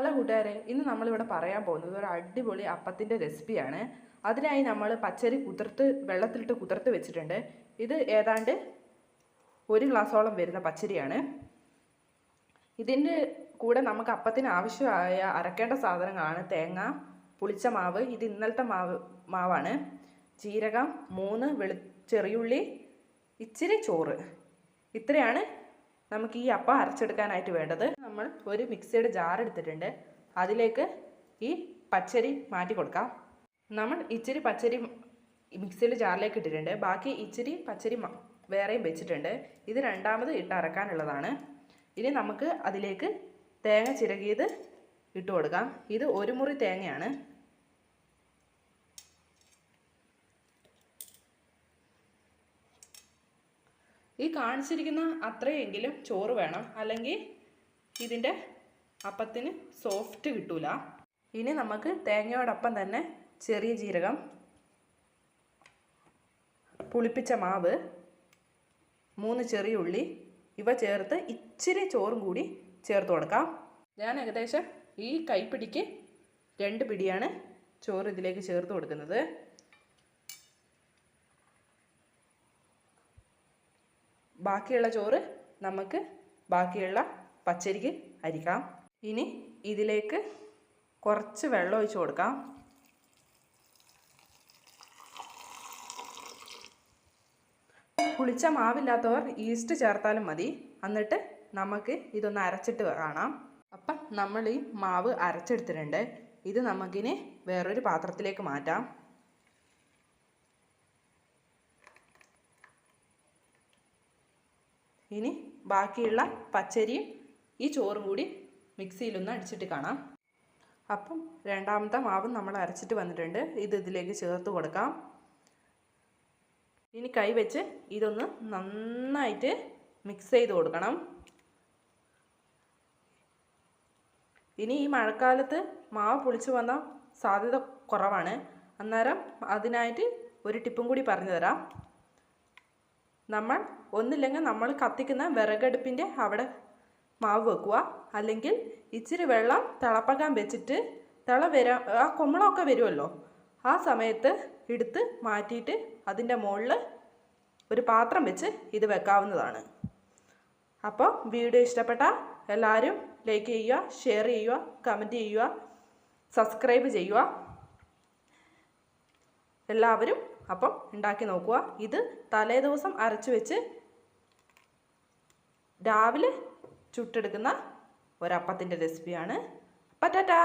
Hello കൂട്ടുകാരെ ഇന്ന് നമ്മളിവിടെ പറയാൻ പോകുന്നത് ഒരു അടിപൊളി അപ്പത്തിന്റെ റെസിപ്പിയാണ് അതിനായി നമ്മൾ പച്ചരി കുതിർത്ത് വെള്ളത്തിലിട്ട് കുതിർത്ത് വെച്ചിട്ടുണ്ട്. ഇത് ഏതാണ്ട് ഒരു ഗ്ലാസോളം വരുന്ന പച്ചരിയാണ്. ഇതിന്റെ കൂടെ നമുക്ക് അപ്പത്തിന് ആവശ്യമായ അരക്കേണ്ട സാധനങ്ങളാണ് തേങ്ങ പുളിച്ച മാവ് ഇത് ഇന്നലത്തെ മാവ് മാവാണ്. ജീരകം മൂന്ന് വെളു ചെറിയുള്ളി ഇച്ചിരി ചോറ്. ഇത്രയാണ് നമുക്ക് ഈ അപ്പം അരച്ചെടുക്കാനായിട്ട് വേണ്ടത് നമ്മൾ ഒരു മിക്സിയുടെ ജാർ എടുത്തിട്ടുണ്ട്. അതിലേക്ക് ഈ പച്ചരി മാറ്റി കൊടുക്കാം. നമ്മൾ ഇച്ചിരി പച്ചരി മിക്സിയുടെ ജാറിലേക്ക് ഇട്ടിട്ടുണ്ട്. ബാക്കി ഇച്ചിരി പച്ചരി വേറെയും വെച്ചിട്ടുണ്ട്. ഇത് രണ്ടാമത് ഇട്ട് അരക്കാനുള്ളതാണ്. ഇനി നമുക്ക് അതിലേക്ക് തേങ്ങ ചിരകിയത് ഇട്ട് കൊടുക്കാം. ഇത് ഒരു മുറി തേങ്ങയാണ്. ഈ കാണിച്ചിരിക്കുന്ന അത്രയെങ്കിലും ചോറ് വേണം. അല്ലെങ്കിൽ ഇതിന്റെ അപ്പത്തിന് സോഫ്റ്റ് കിട്ടൂല. ഇനി നമുക്ക് തേങ്ങയോടൊപ്പം തന്നെ ചെറിയ ജീരകം പുളിപ്പിച്ച മാവ് മൂന്ന് ചെറിയ ഉള്ളി ഇവ ചേർത്ത് ഇച്ചിരി ചോറും കൂടി ചേർത്ത് കൊടുക്കാം. ഞാൻ ഏകദേശം ഈ കൈപ്പിടിക്ക് രണ്ട് പിടിയാണ് ചോറ് ഇതിലേക്ക് ചേർത്ത് കൊടുക്കുന്നത്. ബാക്കിയുള്ള ചോറ് നമുക്ക് ബാക്കിയുള്ള പച്ചരിക്ക് അരിക്കാം. ഇനി ഇതിലേക്ക് കുറച്ച് വെള്ളം ഒഴിച്ചു കൊടുക്കാം. പുളിച്ച മാവില്ലാത്തവർ ഈസ്റ്റ് ചേർത്താലും മതി. എന്നിട്ട് നമുക്ക് ഇതൊന്ന് അരച്ചിട്ട് കാണാം. അപ്പം നമ്മൾ ഈ മാവ് അരച്ചെടുത്തിട്ടുണ്ട്. ഇത് നമുക്കിനി വേറൊരു പാത്രത്തിലേക്ക് മാറ്റാം. ഇനി ബാക്കിയുള്ള പച്ചരിയും ഈ ചോറും കൂടി മിക്സിയിലൊന്ന് അടിച്ചിട്ട് കാണാം. അപ്പം രണ്ടാമത്തെ മാവ് നമ്മൾ അരച്ചിട്ട് വന്നിട്ടുണ്ട്. ഇത് ഇതിലേക്ക് ചേർത്ത് കൊടുക്കാം. ഇനി കൈ വെച്ച് ഇതൊന്ന് നന്നായിട്ട് മിക്സ് ചെയ്ത് കൊടുക്കണം. ഇനി ഈ മഴക്കാലത്ത് മാവ് പുളിച്ചു വന്ന സാധ്യത കുറവാണ്. അന്നേരം അതിനായിട്ട് ഒരു ടിപ്പും കൂടി പറഞ്ഞു തരാം. നമ്മൾ ഒന്നില്ലെങ്കിൽ നമ്മൾ കത്തിക്കുന്ന വിറകടുപ്പിന്റെ അവിടെ മാവ് വെക്കുക. അല്ലെങ്കിൽ ഇച്ചിരി വെള്ളം തിളപ്പാക്കാൻ വെച്ചിട്ട് തിള വരാ ആ കുമ്പളമൊക്കെ വരുമല്ലോ. ആ സമയത്ത് എടുത്ത് മാറ്റിയിട്ട് അതിന്റെ മുകളിൽ ഒരു പാത്രം വെച്ച് ഇത് വെക്കാവുന്നതാണ്. അപ്പോൾ വീഡിയോ ഇഷ്ടപ്പെട്ട എല്ലാവരും ലൈക്ക് ചെയ്യുക ഷെയർ ചെയ്യുക കമന്റ് ചെയ്യുക സബ്സ്ക്രൈബ് ചെയ്യുക. എല്ലാവരും അപ്പം ഉണ്ടാക്കി നോക്കുക. ഇത് തലേ ദിവസം അരച്ച് വെച്ച് രാവിലെ ചുട്ടെടുക്കുന്ന ഒരപ്പത്തിന്റെ റെസിപ്പിയാണ് പറ്റാറ്റാ